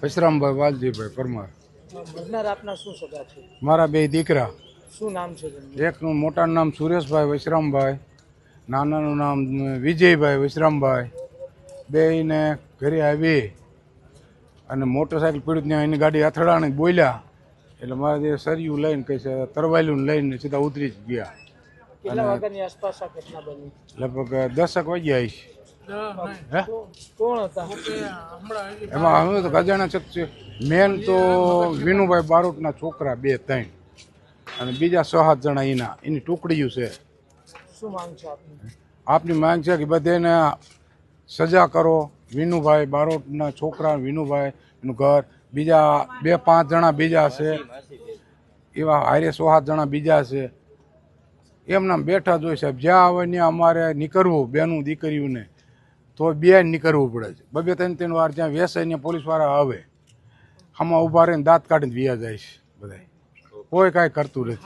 વિશ્રામભાઈ વાલજીભાઈ પરમાર. મરનાર આપના શું સગા છે? મારા બે દીકરા. શું નામ છે એકનું મોટાનું નામ સુરેશભાઈ વૈશ્રામભાઈ નાનાનું નામ વિજયભાઈ વૈશ્રામભાઈ. બેયને ઘરે આવી અને મોટરસાઇકલ પીડ્યું ત્યાં એની ગાડી અથડાણી બોલ્યા. એટલે મારા જે સરિયું લઈને કહે છે તરવાયલું લઈને સીધા ઉતરી જ ગયા. લગભગ દસક વાગ્યા આવીશ એમાં હવે તો ગજાણા છે મેન તો વિનુભાઈ બારોટના છોકરા બે ત્રણ. અને બીજા છ સાત જણા એના. એની ટુકડીઓ છે. શું માંગ છે આપની? આપની માંગ છે કે બધાને સજા કરો. વિનુભાઈ બારોટના છોકરા વિનુભાઈ નું ઘર. બીજા બે પાંચ જણા બીજા છે. એવા હારે સો સાત જણા બીજા છે. એમના બેઠા જ હોય સાહેબ જ્યાં આવે ત્યાં અમારે નીકળવું બેનું દીકરીઓને. તો બે નીકળવું પડે છે. બબે ત્રણ ત્રણ વાર જ્યાં વેસાય ત્યાં પોલીસવાળા આવે આમાં ઊભા રહીને દાંત કાઢીને વ્યા જાય છે બધા કોઈ કાંઈ કરતું નથી.